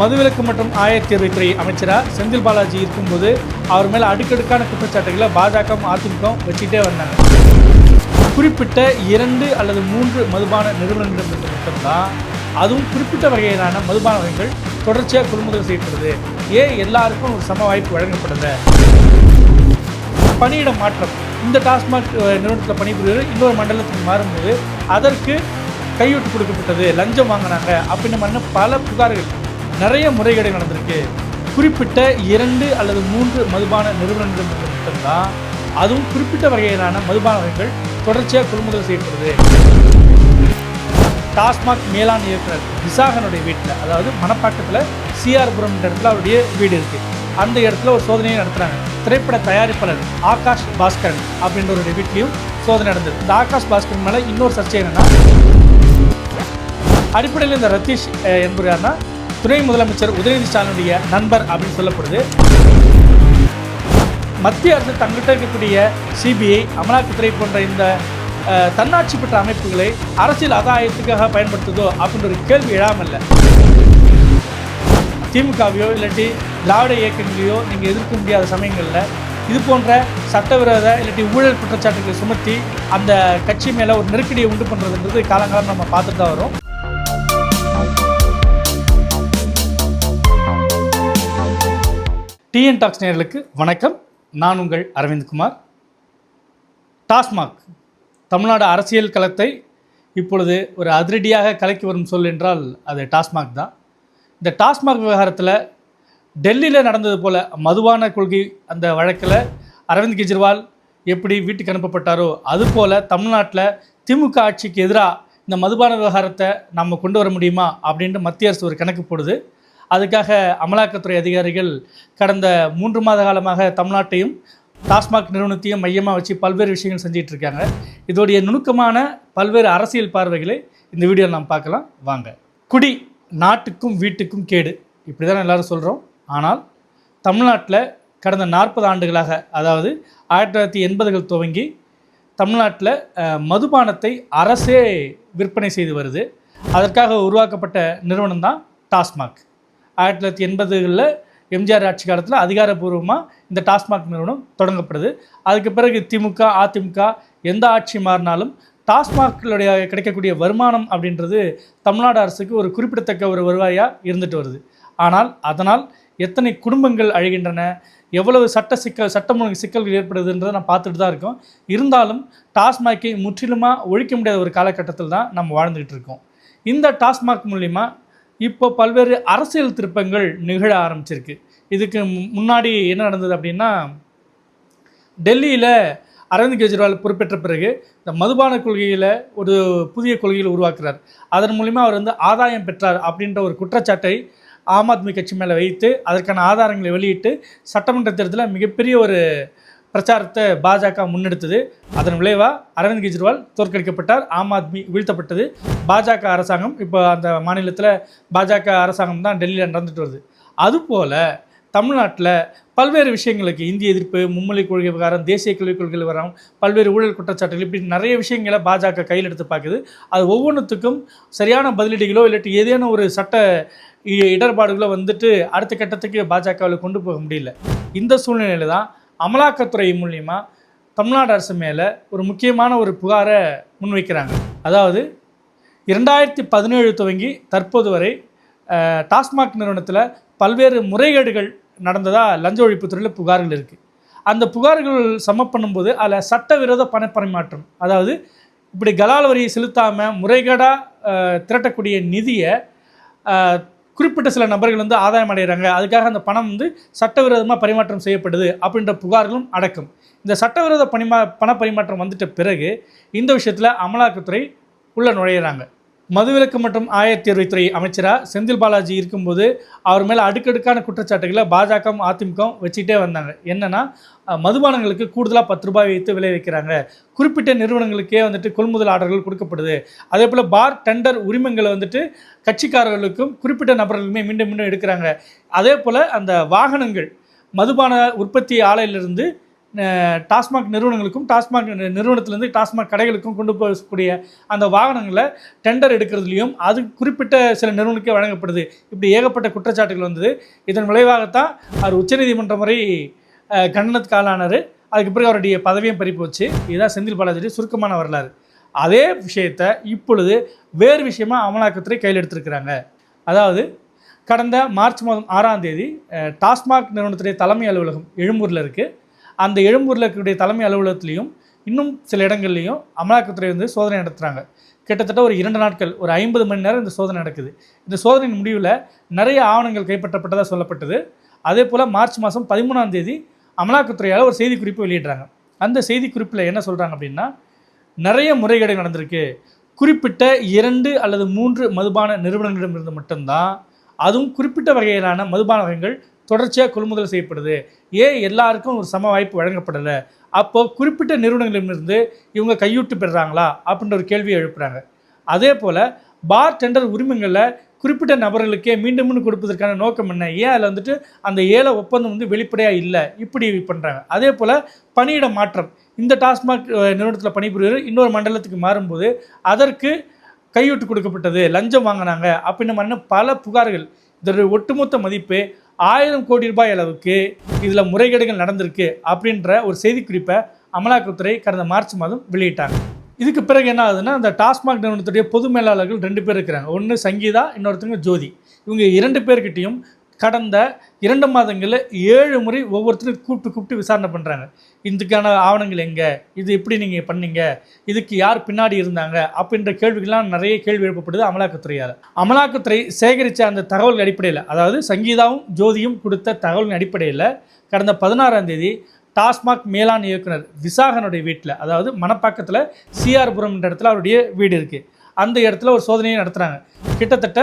மதுவிலக்கு மற்றும் ஆயத்தீர்வைத்துறை அமைச்சராக செந்தில் பாலாஜி இருக்கும்போது அவர் மேலே அடுக்கடுக்கான குற்றச்சாட்டுகளை பாஜக அதிமுக வச்சுட்டே வந்தாங்க. குறிப்பிட்ட இரண்டு அல்லது மூன்று மதுபான நிறுவனங்களிடமிருந்து மட்டும்தான் அதுவும் குறிப்பிட்ட வகையிலான மதுபான வகைகள் தொடர்ச்சியாக கொள்முதல் செய்யப்படுது. ஏன் எல்லாருக்கும் ஒரு சம வாய்ப்பு வழங்கப்படுது பணியிட மாற்றம். இந்த டாஸ்மாக் நிறுவனத்தில் பணிபுரிவர் இன்னொரு மண்டலத்துக்கு மாறும்போது அதற்கு கையொட்டு கொடுக்கப்பட்டது. லஞ்சம் வாங்கினாங்க. அப்படின்னு பல புகார்கள் நிறைய முறைகேடு நடந்திருக்கு. குறிப்பிட்ட இரண்டு அல்லது மூன்று மதுபான நிறுவனங்கள் மட்டும்தான் அதுவும் குறிப்பிட்ட வகையிலான மதுபான வகைகள் தொடர்ச்சியாக கொள்முதல் செய்யப்படுது. டாஸ்மாக் மேலாண் இயக்குனர் விசாகனுடைய வீட்டில் அதாவது மணப்பாக்கத்தில் சிஆர்புரம் இடத்துல அவருடைய வீடு இருக்குது அந்த இடத்துல ஒரு சோதனையை நடத்துகிறாங்க திரைப்பட தயாரிப்பாளர் ஆகாஷ் பாஸ்கரன் அப்படின்றவருடைய வீட்லேயும் சோதனை நடந்தது. இந்த ஆகாஷ் பாஸ்கரன் மேலே இன்னொரு சர்ச்சை என்னன்னா அடிப்படையில் இந்த ரத்தீஷ் அஹ், யாருன்னா துணை முதலமைச்சர் உதயநிதி ஸ்டாலினுடைய நண்பர் அப்படின்னு சொல்லப்படுது. மத்திய அரசு தங்கிட்ட இருக்கக்கூடிய சிபிஐ அமலாக்கத்துறை போன்ற இந்த தன்னாட்சி பெற்ற அமைப்புகளை அரசியல் ஆதாயத்துக்காக பயன்படுத்துதோ அப்படின்ற ஒரு கேள்வி எழாமல் திமுகவையோ இல்லாட்டி திராவிட இயக்கங்களையோ நீங்கள் எதிர்க்க முடியாத சமயங்களில் இது போன்ற சட்டவிரோத இல்லாட்டி ஊழல் குற்றச்சாட்டுகளை சுமத்தி அந்த கட்சி மேலே ஒரு நெருக்கடியை உண்டு பண்ணுறதுன்றது காலங்காலம் நம்ம பார்த்துட்டு தான் வரோம். டிஎன் டாக்ஸ் நேர்களுக்கு வணக்கம். நான் உங்கள் அரவிந்த்குமார் டாஸ்மாக் தமிழ்நாடு அரசியல் களத்தை இப்பொழுது ஒரு அதிரடியாக கலக்கி வரும் சொல் என்றால் அது டாஸ்மாக் தான். இந்த டாஸ்மாக் விவகாரத்தில் டெல்லியில் நடந்தது போல் மதுபான கொள்கை அந்த வழக்கில் அரவிந்த் கெஜ்ரிவால் எப்படி வீட்டுக்கு அனுப்பப்பட்டாரோ அதுபோல் தமிழ்நாட்டில் திமுக ஆட்சிக்கு எதிராக இந்த மதுபான விவகாரத்தை நம்ம கொண்டு வர முடியுமா அப்படின்ட்டு மத்திய அரசு ஒரு கணக்கு போடுது. அதுக்காக அமலாக்கத்துறை அதிகாரிகள் கடந்த மூன்று மாத காலமாக தமிழ்நாட்டையும் டாஸ்மாக் நிறுவனத்தையும் மையமாக வச்சு பல்வேறு விஷயங்கள் செஞ்சிட்டு இருக்காங்க. இதோடைய நுணுக்கமான பல்வேறு அரசியல் பார்வைகளை இந்த வீடியோவில் நாம் பார்க்கலாம். வாங்க. குடி நாட்டுக்கும் வீட்டுக்கும் கேடு. இப்படி தான் எல்லாரும் சொல்கிறோம் ஆனால் தமிழ்நாட்டில் கடந்த நாற்பது ஆண்டுகளாக அதாவது ஆயிரத்தி தொள்ளாயிரத்தி எண்பதுகள் துவங்கி தமிழ்நாட்டில் மதுபானத்தை அரசே விற்பனை செய்து வருது. அதற்காக உருவாக்கப்பட்ட நிறுவனம் தான் டாஸ்மாக். ஆயிரத்தி தொள்ளாயிரத்தி எண்பதுகளில் எம்ஜிஆர் ஆட்சி காலத்தில் அதிகாரப்பூர்வமாக இந்த டாஸ்மாக் நிறுவனம் தொடங்கப்படுது. அதுக்கு பிறகு திமுக அதிமுக எந்த ஆட்சி மாறினாலும் டாஸ்மாக்களுடைய கிடைக்கக்கூடிய வருமானம் அப்படின்றது தமிழ்நாடு அரசுக்கு ஒரு குறிப்பிடத்தக்க ஒரு வருவாயாக இருந்துட்டு வருது. ஆனால் அதனால் எத்தனை குடும்பங்கள் அழிகின்றன எவ்வளவு சட்ட சிக்கல் சட்டம் ஒழுங்கு சிக்கல்கள் ஏற்படுதுன்றதை நான் பார்த்துட்டு தான் இருக்கோம். இருந்தாலும் டாஸ்மாக்கை முற்றிலுமாக ஒழிக்க முடியாத ஒரு காலகட்டத்தில் தான் நம்ம வாழ்ந்துக்கிட்டு இருக்கோம். இந்த டாஸ்மாக் மூலிமா இப்போ பல்வேறு அரசியல் திருப்பங்கள் நிகழ ஆரம்பிச்சிருக்கு. இதுக்கு மு- முன்னாடி என்ன நடந்தது அப்படின்னா டெல்லியில் அரவிந்த் கெஜ்ரிவால் பொறுப்பேற்ற பிறகு இந்த மதுபான கொள்கையில் ஒரு புதிய கொள்கையில் உருவாக்குறார். அதன் மூலிமா அவர் வந்து ஆதாயம் பெற்றார் அப்படின்ற ஒரு குற்றச்சாட்டை ஆம் ஆத்மி கட்சி மேலே வைத்து அதற்கான ஆதாரங்களை வெளியிட்டு சட்டமன்ற தேர்தலில் மிகப்பெரிய ஒரு பிரச்சாரத்தை பாஜக முன்னெடுத்தது. அதன் விளைவாக அரவிந்த் கெஜ்ரிவால் தோற்கடிக்கப்பட்டார். ஆம் ஆத்மி வீழ்த்தப்பட்டது. பாஜக அரசாங்கம் இப்போ அந்த மாநிலத்தில் பாஜக அரசாங்கம் தான் டெல்லியில் நடந்துட்டு வருது. அதுபோல் தமிழ்நாட்டில் பல்வேறு விஷயங்களுக்கு இந்திய எதிர்ப்பு மும்மொழி கொள்கை விவகாரம் தேசிய கல்விக் கொள்கை விவகாரம் பல்வேறு ஊழல் குற்றச்சாட்டுகள் இப்படி நிறைய விஷயங்களை பாஜக கையில் எடுத்து பார்க்குது. அது ஒவ்வொன்றுத்துக்கும் சரியான பதிலடிகளோ இல்லாட்டி ஏதேனும் ஒரு சட்ட இ- இடர்பாடுகளோ வந்துட்டு அடுத்த கட்டத்துக்கு பாஜகவில் கொண்டு போக முடியல. இந்த சூழ்நிலையில் தான் அமலாக்கத்துறை மூலியமாக தமிழ்நாடு அரசு மேலே ஒரு முக்கியமான ஒரு புகாரை முன்வைக்கிறாங்க. அதாவது இரண்டாயிரத்தி பதினேழு துவங்கி தற்போது வரை டாஸ்மாக் நிறுவனத்தில் பல்வேறு முறைகேடுகள் நடந்ததாக லஞ்ச ஒழிப்புத்துறையில் புகார்கள் இருக்குது அந்த புகார்கள் சம பண்ணும்போது அதில் சட்டவிரோத பணப்பரிமாற்றம் அதாவது இப்படி கலால் வரியை செலுத்தாமல் முறைகேடாக திரட்டக்கூடிய நிதியை குறிப்பிட்ட சில நபர்கள் வந்து ஆதாயம் அடைகிறாங்க. அதுக்காக அந்த பணம் வந்து சட்டவிரோதமாக பரிமாற்றம் செய்யப்படுது அப்படின்ற புகார்களும் அடக்கம். இந்த சட்டவிரோத பணிமா பண பரிமாற்றம் வந்துட்ட பிறகு இந்த விஷயத்தில் அமலாக்கத்துறை உள்ளே நுழையிறாங்க. மதுவிலக்கு மற்றும் ஆயத்தீர்வைத்துறை அமைச்சராக செந்தில் பாலாஜி இருக்கும்போது அவர் மேலே அடுக்கடுக்கான குற்றச்சாட்டுகளை பாஜக அதிமுக வச்சுக்கிட்டே வந்தாங்க. என்னென்னா மதுபானங்களுக்கு கூடுதலாக பத்து ரூபாய் வைத்து விளைவிக்கிறாங்க குறிப்பிட்ட நிறுவனங்களுக்கே வந்துட்டு கொள்முதல் ஆர்டர்கள் கொடுக்கப்படுது. அதே போல் பார் டெண்டர் உரிமங்களை வந்துட்டு கட்சிக்காரர்களுக்கும் குறிப்பிட்ட நபர்களுக்குமே மீண்டும் மீண்டும் எடுக்கிறாங்க. அதே போல் அந்த வாகனங்கள் மதுபான உற்பத்தி ஆலையிலிருந்து டாஸ்மாக் நிறுவனங்களுக்கும் டாஸ்மாக் நிறுவனத்திலேருந்து டாஸ்மாக் கடைகளுக்கும் கொண்டு போகக்கூடிய அந்த வாகனங்களை டெண்டர் எடுக்கிறதுலையும் அது குறிப்பிட்ட சில நிறுவனங்களுக்கே வழங்கப்படுது. இப்படி ஏகப்பட்ட குற்றச்சாட்டுகள் வந்தது. இதன் விளைவாகத்தான் அவர் உச்சநீதிமன்றம் வரை கண்டனத்துக்கு ஆளானார். அதுக்கு பிறகு அவருடைய பதவியும் பறி போச்சு இதுதான் செந்தில் பாலாஜி சுருக்கமான வரலாறு. அதே விஷயத்தை இப்பொழுது வேறு விஷயமா அமலாக்கத்துறை கையில் எடுத்திருக்கிறாங்க. அதாவது கடந்த மார்ச் மாதம் ஆறாம் தேதி டாஸ்மாக் நிறுவனத்துடைய தலைமை அலுவலகம் எழும்பூரில் இருக்குது அந்த எழும்பூரில் இருக்கக்கூடிய தலைமை அலுவலகத்திலையும் இன்னும் சில இடங்கள்லையும் அமலாக்கத்துறை வந்து சோதனை நடத்துகிறாங்க கிட்டத்தட்ட ஒரு இரண்டு நாட்கள் ஒரு ஐம்பது மணி நேரம் இந்த சோதனை நடக்குது. இந்த சோதனையின் முடிவில் நிறைய ஆவணங்கள் கைப்பற்றப்பட்டதாக சொல்லப்பட்டது. அதே போல் மார்ச் மாதம் பதிமூணாம் தேதி அமலாக்கத்துறையால் ஒரு செய்திக்குறிப்பு வெளியிடுறாங்க. அந்த செய்திக்குறிப்பில் என்ன சொல்கிறாங்க அப்படின்னா நிறைய முறைகேடு நடந்திருக்கு. குறிப்பிட்ட இரண்டு அல்லது மூன்று மதுபான நிறுவனங்களிடமிருந்து மட்டும்தான் அதுவும் குறிப்பிட்ட வகையிலான மதுபான வகைகள் தொடர்ச்சியாக கொள்முதல் செய்யப்படுது. ஏன் எல்லாருக்கும் ஒரு சம வாய்ப்பு வழங்கப்படலை? அப்போ குறிப்பிட்ட நிறுவனங்களிலிருந்து இவங்க கையூட்டு பெறுறாங்களா அப்படின்ற ஒரு கேள்வியை எழுப்புறாங்க. அதே போல் பார் டெண்டர் உரிமைகளில் குறிப்பிட்ட நபர்களுக்கே மீண்டும் மீண்டும் கொடுப்பதற்கான நோக்கம் என்ன? ஏன் அதில் வந்துட்டு அந்த ஏல ஒப்பந்தம் வந்து வெளிப்படையாக இல்லை? இப்படி பண்ணுறாங்க அதே போல் பணியிட மாற்றம். இந்த டாஸ்மாக் நிறுவனத்தில் பணிபுரிவர் இன்னொரு மண்டலத்துக்கு மாறும்போது அதற்கு கையூட்டு கொடுக்கப்பட்டது. லஞ்சம் வாங்கினாங்க. அப்படின்னு மாதிரி பல புகார்கள். இதோட ஒட்டுமொத்த மதிப்பு ஆயிரம் கோடி ரூபாய் அளவுக்கு இதில் முறைகேடுகள் நடந்திருக்கு அப்படின்ற ஒரு செய்திக்குறிப்பை அமலாக்கத்துறை கடந்த மார்ச் மாதம் வெளியிட்டாங்க. இதுக்கு பிறகு என்ன ஆகுதுன்னா அந்த டாஸ்மாக் நிறுவனத்துடைய பொது மேலாளர்கள் ரெண்டு பேர் இருக்கிறாங்க. ஒன்று சங்கீதா இன்னொருத்தங்க ஜோதி. இவங்க இரண்டு பேர்கிட்டையும் கடந்த இரண்டு மாதங்களில் ஏழு முறை ஒவ்வொருத்தரும் கூப்பிட்டு கூப்பிட்டு விசாரணை பண்ணுறாங்க இதுக்கான ஆவணங்கள் எங்கே? இது எப்படி நீங்கள் பண்ணீங்க? இதுக்கு யார் பின்னாடி இருந்தாங்க? அப்படின்ற கேள்விகள்லாம் நிறைய கேள்வி எழுப்பப்படுது அமலாக்கத்துறையால். அமலாக்கத்துறை சேகரித்த அந்த தகவல் அடிப்படையில் அதாவது சங்கீதாவும் ஜோதியும் கொடுத்த தகவலின் அடிப்படையில் கடந்த பதினாறாம் தேதி டாஸ்மாக் மேலாண் இயக்குனர் விசாகனுடைய வீட்டில் அதாவது மணப்பாக்கத்தில் சிஆர்புரம் என்ற இடத்துல அவருடைய வீடு இருக்குது அந்த இடத்துல ஒரு சோதனையை நடத்துகிறாங்க கிட்டத்தட்ட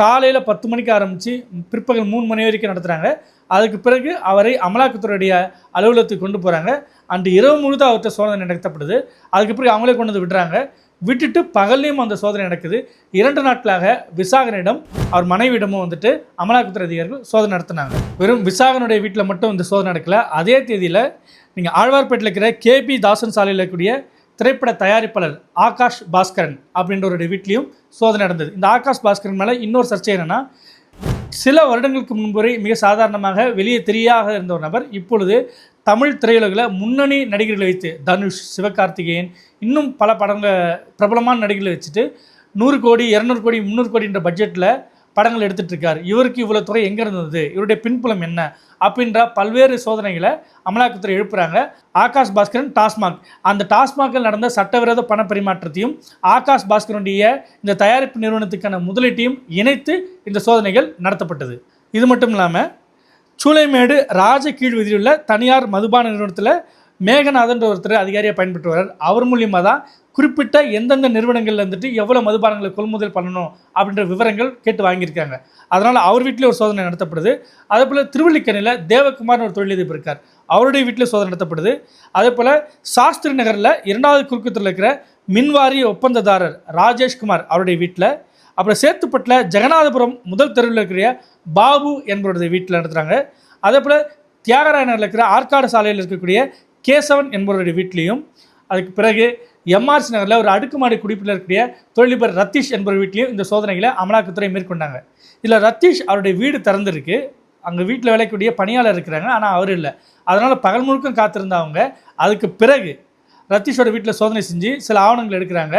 காலையில் பத்து மணிக்கு ஆரம்பித்து பிற்பகல் மூணு மணி வரைக்கும் நடத்துகிறாங்க அதுக்கு பிறகு அவரை அமலாக்கத்துறையுடைய அலுவலகத்துக்கு கொண்டு போகிறாங்க அன்று இரவு முழுதும் அவர்கிட்ட சோதனை நடத்தப்படுது. அதுக்கு பிறகு அவங்களே கொண்டு வந்து விடுறாங்க. விட்டுட்டு பகல்லையும் அந்த சோதனை நடக்குது. இரண்டு நாட்களாக விசாகனிடம் அவர் மனைவியிடமும் வந்துட்டு அமலாக்கத்துறை அதிகாரிகள் சோதனை நடத்தினாங்க. வெறும் விசாகனுடைய வீட்டில் மட்டும் இந்த சோதனை நடக்கல. அதே தேதியில் நீங்கள் ஆழ்வார்பேட்டில் இருக்கிற கேபி தாசன் சாலையில் இருக்கக்கூடிய திரைப்பட தயாரிப்பாளர் ஆகாஷ் பாஸ்கரன் அப்படின்றவருடைய வீட்லேயும் சோதனை நடந்தது. இந்த ஆகாஷ் பாஸ்கரன் மேலே இன்னொரு சர்ச்சை என்னென்னா சில வருடங்களுக்கு முன்புரை மிக சாதாரணமாக வெளியே தெரியாக இருந்த ஒரு நபர் இப்பொழுது தமிழ் திரையுலகில் முன்னணி நடிகர்களை வைத்து தனுஷ் சிவகார்த்திகேயன் இன்னும் பல படங்கள் பிரபலமான நடிகர்களை வச்சுட்டு நூறு கோடி இரநூறு கோடி முந்நூறு கோடின்ற பட்ஜெட்டில் படங்கள் எடுத்துகிட்டு இருக்கார் இவருக்கு இவ்வளோ துறை எங்கே இருந்தது? இவருடைய பின்புலம் என்ன? அப்படின்ற பல்வேறு சோதனைகளை அமலாக்கத்துறை எழுப்புறாங்க. ஆகாஷ் பாஸ்கரன் டாஸ்மாக். அந்த டாஸ்மாகில் நடந்த சட்டவிரோத பண பரிமாற்றத்தையும் ஆகாஷ் பாஸ்கரனுடைய இந்த தயாரிப்பு நிறுவனத்துக்கான முதலீட்டையும் இணைத்து இந்த சோதனைகள் நடத்தப்பட்டது. இது மட்டும் இல்லாமல் சூளைமேடு ராஜ கீழ் விதியுள்ள தனியார் மதுபான நிறுவனத்தில் மேகநாதன்ற ஒருத்தர் அதிகாரியாக பயன்பட்டு வர்றார் அவர் மூலியமாக தான் குறிப்பிட்ட எந்தெந்த நிறுவனங்கள்ல இருந்துட்டு எவ்வளோ மதுபானங்களை கொள்முதல் பண்ணணும் அப்படின்ற விவரங்கள் கேட்டு வாங்கியிருக்காங்க. அதனால் அவர் வீட்டிலே ஒரு சோதனை நடத்தப்படுது. அதே போல் திருவள்ளிக்கணியில் தேவகுமார்னு ஒரு தொழிலதிபர் இருக்கார். அவருடைய வீட்டில் சோதனை நடத்தப்படுது. அதே போல் சாஸ்திரி நகரில் இரண்டாவது குறுக்குத்தில் இருக்கிற மின்வாரிய ஒப்பந்ததாரர் ராஜேஷ்குமார் அவருடைய வீட்டில் அப்புறம் சேத்துப்பட்டில் ஜெகநாதபுரம் முதல் தெருவில் இருக்கிற பாபு என்பவருடைய வீட்டில் நடத்துகிறாங்க அதே போல் தியாகராய நகரில் இருக்கிற ஆற்காடு சாலையில் இருக்கக்கூடிய கேசவன் என்பவருடைய வீட்லேயும் அதுக்கு பிறகு எம்ஆர்சி நகரில் ஒரு அடுக்குமாடி குடிப்பில் இருக்கக்கூடிய தொழிலதிபர் ரத்தீஷ் என்பவர் வீட்லேயும் இந்த சோதனைகளை அமலாக்கத்துறை மேற்கொண்டாங்க. இதில் ரத்தீஷ் அவருடைய வீடு திறந்திருக்கு. அங்கே வீட்டில் விளையக்கூடிய பணியாளர் இருக்கிறாங்க ஆனால் அவர் இல்லை. அதனால் பகல் முழுக்கம் காத்திருந்தவங்க அதுக்கு பிறகு ரத்தீஷோட வீட்டில் சோதனை செஞ்சு சில ஆவணங்கள் எடுக்கிறாங்க.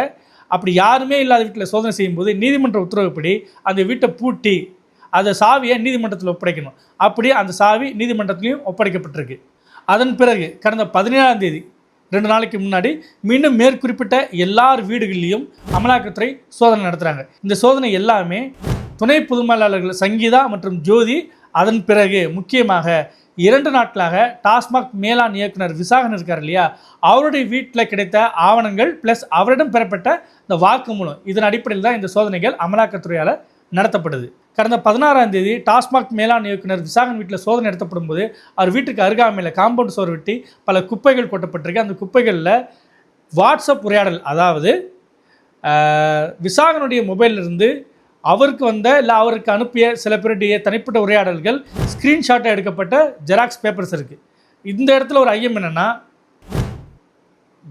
அப்படி யாருமே இல்லாத வீட்டில் சோதனை செய்யும்போது நீதிமன்ற உத்தரவுப்படி அந்த வீட்டை பூட்டி அந்த சாவியை நீதிமன்றத்தில் ஒப்படைக்கணும். அப்படியே அந்த சாவி நீதிமன்றத்திலையும் ஒப்படைக்கப்பட்டிருக்கு. அதன் பிறகு கடந்த பதினேழாம் தேதி ரெண்டு நாளைக்கு முன்னாடி மீண்டும் மேற்குறிப்பிட்ட எல்லார் வீடுகளிலையும் அமலாக்கத்துறை சோதனை நடத்துகிறாங்க இந்த சோதனை எல்லாமே துணை பொதுமேலாளர்கள் சங்கீதா மற்றும் ஜோதி அதன் பிறகு முக்கியமாக இரண்டு நாட்களாக டாஸ்மாக் மேலாண் இயக்குனர் விசாகன் இருக்கார் இல்லையா? அவருடைய வீட்டில் கிடைத்த ஆவணங்கள் ப்ளஸ் அவரிடம் பெறப்பட்ட இந்த வாக்குமூலம் இதன் அடிப்படையில் தான் இந்த சோதனைகள் அமலாக்கத்துறையால் நடத்தப்படுது. கடந்த பதினாறாம் தேதி டாஸ்மாக் மேலாண் இயக்குனர் விசாகன் வீட்டில் சோதனை நடத்தப்படும் போது அவர் வீட்டுக்கு அருகாமையில் காம்பவுண்ட் சோறு வெட்டி பல குப்பைகள் கொட்டப்பட்டிருக்கு. அந்த குப்பைகளில் வாட்ஸ்அப் உரையாடல் அதாவது விசாகனுடைய மொபைலிருந்து இருந்து அவருக்கு வந்த இல்லை அவருக்கு அனுப்பிய சில பேருடைய தனிப்பட்ட உரையாடல்கள் ஸ்க்ரீன்ஷாட்டை எடுக்கப்பட்ட ஜெராக்ஸ் பேப்பர்ஸ் இருக்குது இந்த இடத்துல ஒரு ஐயம் என்னென்னா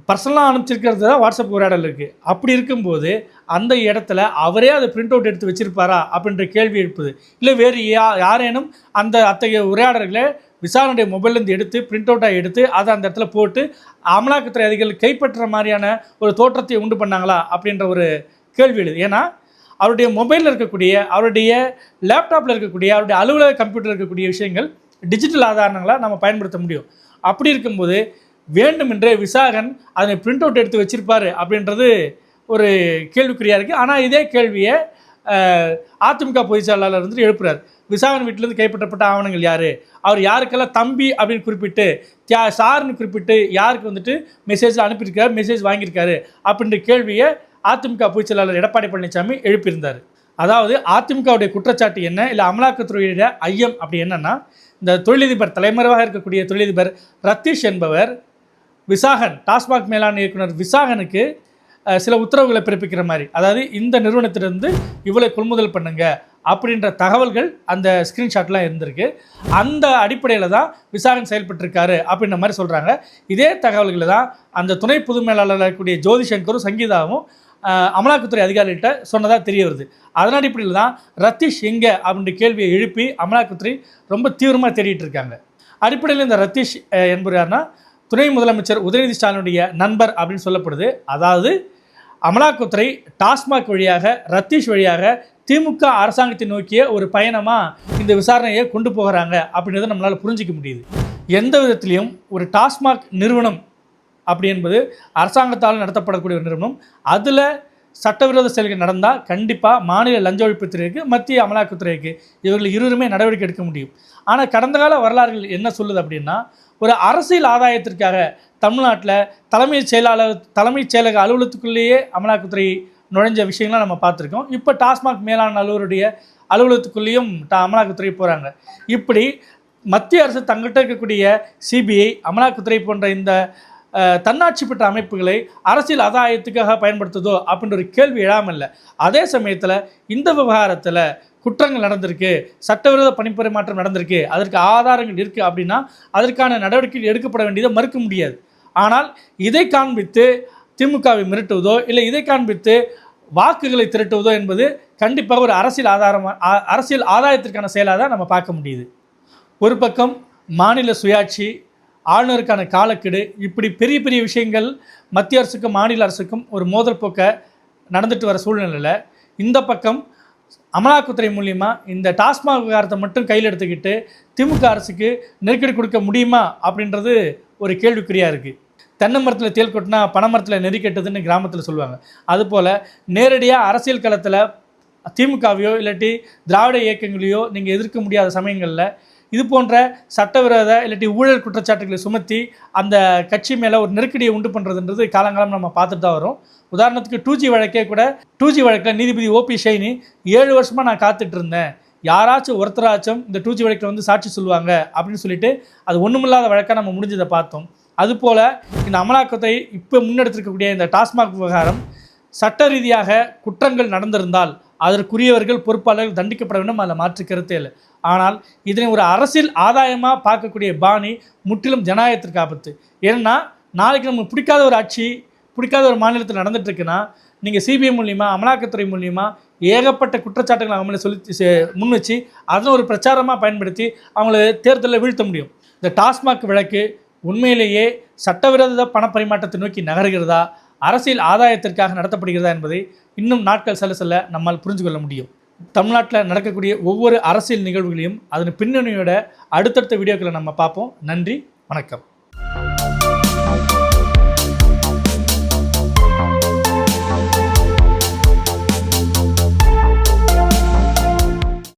பர்சனலாக அனுப்பிச்சிருக்கிறது தான் வாட்ஸ்அப் உரையாடல் இருக்குது அப்படி இருக்கும்போது அந்த இடத்துல அவரே அதை பிரிண்ட் அவுட் எடுத்து வச்சிருப்பாரா அப்படின்ற கேள்வி எழுப்புது. இல்லை வேறு யா யாரேனும் அந்த அத்தகைய உரையாடல்களை விசாரணையுடைய மொபைல்லேருந்து எடுத்து பிரிண்ட் அவுட்டாக எடுத்து அதை அந்த இடத்துல போட்டு அமலாக்கத்துறை அதிகாரிகள் கைப்பற்றுற மாதிரியான ஒரு தோற்றத்தை உண்டு பண்ணாங்களா அப்படின்ற ஒரு கேள்வி எழுது. ஏன்னா அவருடைய மொபைலில் இருக்கக்கூடிய அவருடைய லேப்டாப்பில் இருக்கக்கூடிய அவருடைய அலுவலக கம்ப்யூட்டர் இருக்கக்கூடிய விஷயங்கள் டிஜிட்டல் ஆதாரங்களாக நம்ம பயன்படுத்த முடியும். அப்படி இருக்கும்போது வேண்டுமென்றே விசாகன் அதனை பிரிண்ட் அவுட் எடுத்து வச்சிருப்பார் அப்படின்றது ஒரு கேள்விக்குறியாக இருக்குது ஆனால் இதே கேள்வியை அதிமுக பொதுச் செயலாளர் வந்து எழுப்புறார். விசாகன் வீட்டிலேருந்து கைப்பற்றப்பட்ட ஆவணங்கள் யார்? அவர் யாருக்கெல்லாம் தம்பி அப்படின்னு குறிப்பிட்டு தியா சார்னு குறிப்பிட்டு யாருக்கு வந்துட்டு மெசேஜ் அனுப்பியிருக்காரு மெசேஜ் வாங்கியிருக்காரு அப்படின்ற கேள்வியை அதிமுக பொதுச் செயலாளர் எடப்பாடி பழனிசாமி எழுப்பியிருந்தார். அதாவது அதிமுகவுடைய குற்றச்சாட்டு என்ன? இல்லை அமலாக்கத்துறையுடைய ஐயம் அப்படி என்னன்னா இந்த தொழிலதிபர் தலைமறைவாக இருக்கக்கூடிய தொழிலதிபர் ரத்தீஷ் என்பவர் விசாகன் டாஸ்மாக் மேலாண் இயக்குனர் விசாகனுக்கு சில உத்தரவுகளை பிறப்பிக்கிற மாதிரி. அதாவது இந்த நிறுவனத்திலிருந்து இவ்வளோ கொள்முதல் பண்ணுங்க அப்படின்ற தகவல்கள் அந்த ஸ்க்ரீன்ஷாட்லாம் இருந்திருக்கு. அந்த அடிப்படையில் தான் விசாகன் செயல்பட்டிருக்காரு அப்படின்ற மாதிரி சொல்கிறாங்க இதே தகவல்களை தான் அந்த துணை பொது மேலாளராக இருக்கக்கூடிய ஜோதி சங்கரும் சங்கீதாவும் அமலாக்கத்துறை அதிகாரிகிட்ட சொன்னதாக தெரிய வருது. அதன் அடிப்படையில் தான் ரத்தீஷ் எங்கே அப்படின்ற கேள்வியை எழுப்பி அமலாக்கத்துறை ரொம்ப தீவிரமாக தேடிட்டு இருக்காங்க. அடிப்படையில் இந்த ரத்தீஷ் என்பவர் யாருன்னா துணை முதலமைச்சர் உதயநிதி ஸ்டாலினுடைய நண்பர் அப்படின்னு சொல்லப்படுது. அதாவது அமலாக்கத்துறை டாஸ்மாக் வழியாக ரத்தீஷ் வழியாக திமுக அரசாங்கத்தை நோக்கிய ஒரு பயணமாக இந்த விசாரணையை கொண்டு போகிறாங்க அப்படின்றத நம்மளால் புரிஞ்சிக்க முடியுது. எந்த விதத்திலையும் ஒரு டாஸ்மாக் நிறுவனம் அப்படி என்பது அரசாங்கத்தால் நடத்தப்படக்கூடிய ஒரு நிறுவனம். அதில் சட்டவிரோத செயல்கள் நடந்தால் கண்டிப்பாக மாநில லஞ்ச ஒழிப்புத்துறைக்கு மத்திய அமலாக்கத்துறைக்கு இவர்கள் இருவருமே நடவடிக்கை எடுக்க முடியும். ஆனால் கடந்த கால வரலாறுகள் என்ன சொல்லுது அப்படின்னா ஒரு அரசியல் ஆதாயத்திற்காக தமிழ்நாட்டில் தலைமைச் செயலாளர் தலைமைச் செயலக அலுவலகத்துக்குள்ளேயே அமலாக்கத்துறை நுழைஞ்ச விஷயங்கள்லாம் நம்ம பார்த்துருக்கோம். இப்போ டாஸ்மாக் மேலாண் அலுவலருடைய அலுவலகத்துக்குள்ளேயும் டா அமலாக்கத்துறை போகிறாங்க இப்படி மத்திய அரசு தங்கிட்ட இருக்கக்கூடிய சிபிஐ அமலாக்கத்துறை போன்ற இந்த தன்னாட்சி பெற்ற அமைப்புகளை அரசியல் ஆதாயத்துக்காக பயன்படுத்துதோ அப்படின்ற ஒரு கேள்வி எழாமல் அதே சமயத்தில் இந்த விவகாரத்தில் குற்றங்கள் நடந்திருக்கு சட்டவிரோத பணிப்பரிமாற்றம் நடந்திருக்கு அதற்கு ஆதாரங்கள் இருக்குது அப்படின்னா அதற்கான நடவடிக்கைகள் எடுக்கப்பட வேண்டியதை மறுக்க முடியாது. ஆனால் இதை காண்பித்து திமுகவை மிரட்டுவதோ இல்லை இதை காண்பித்து வாக்குகளை திரட்டுவதோ என்பது கண்டிப்பாக ஒரு அரசியல் ஆதாரமாக அரசியல் ஆதாயத்திற்கான செயலாக தான் நம்ம பார்க்க முடியுது. ஒரு பக்கம் மாநில சுயாட்சி ஆளுநருக்கான காலக்கெடு இப்படி பெரிய பெரிய விஷயங்கள் மத்திய அரசுக்கும் மாநில அரசுக்கும் ஒரு மோதல் போக்க நடந்துட்டு வர சூழ்நிலையில் இந்த பக்கம் அமலாக்கத்துறை மூலிமா இந்த டாஸ்மாக் விவகாரத்தை மட்டும் கையில் எடுத்துக்கிட்டு திமுக அரசுக்கு நெருக்கடி கொடுக்க முடியுமா அப்படின்றது ஒரு கேள்விக்குறியாக இருக்குது தென்னை மரத்தில் தேல் கொட்டினா பனைமரத்தில் நெறி கிராமத்தில் சொல்லுவாங்க. அதுபோல் நேரடியாக அரசியல் களத்தில் திமுகவையோ இல்லாட்டி திராவிட இயக்கங்களையோ நீங்கள் எதிர்க்க முடியாத சமயங்களில் இது போன்ற சட்டவிரோத இல்லாட்டி ஊழல் குற்றச்சாட்டுகளை சுமத்தி அந்த கட்சி மேலே ஒரு நெருக்கடியை உண்டு பண்ணுறதுன்றது காலங்காலம் நம்ம பார்த்துட்டு தான் வரோம். உதாரணத்துக்கு டூ ஜி வழக்கே கூட டூ ஜி வழக்கில் நீதிபதி ஓபி ஷைனி ஏழு வருஷமாக நான் காத்துட்டு இருந்தேன். யாராச்சும் ஒருத்தராச்சும் இந்த டூ ஜி வழக்கில் வந்து சாட்சி சொல்லுவாங்க அப்படின்னு சொல்லிட்டு அது ஒன்றுமில்லாத வழக்காக நம்ம முடிஞ்சதை பார்த்தோம். அதுபோல் இந்த அமலாக்கத்தை இப்போ முன்னெடுத்திருக்கக்கூடிய இந்த டாஸ்மாக் விவகாரம் சட்ட ரீதியாக குற்றங்கள் நடந்திருந்தால் அதற்குரியவர்கள் பொறுப்பாளர்கள் தண்டிக்கப்பட வேண்டும் அதில் மாற்று கருத்தே இல்லை. ஆனால் இதனை ஒரு அரசியல் ஆதாயமாக பார்க்கக்கூடிய பாணி முற்றிலும் ஜனநாயகத்திற்கு ஆபத்து. ஏன்னா நாளைக்கு நமக்கு பிடிக்காத ஒரு ஆட்சி பிடிக்காத ஒரு மாநிலத்தில் நடந்துட்டு இருக்குன்னா நீங்கள் சிபிஐ மூலியமா அமலாக்கத்துறை மூலியமா ஏகப்பட்ட குற்றச்சாட்டுகளை அவங்க மேலே சொல்லி செ- முன் வச்சு அதை ஒரு பிரச்சாரமாக பயன்படுத்தி அவங்கள தேர்தலில் வீழ்த்த முடியும். இந்த டாஸ்மாக் வழக்கு உண்மையிலேயே சட்டவிரோத பணப்பரிமாற்றத்தை நோக்கி நகர்கிறதா அரசியல் ஆதாயத்திற்காக நடத்தப்படுகிறதா என்பதை இன்னும் நாட்கள் செல்ல செல்ல நம்மால் புரிஞ்சு கொள்ள முடியும். தமிழ்நாட்டில் நடக்கக்கூடிய ஒவ்வொரு அரசியல் நிகழ்வுகளையும் அதன் பின்னணியோட அடுத்தடுத்த வீடியோக்களை நம்ம பார்ப்போம். நன்றி வணக்கம்.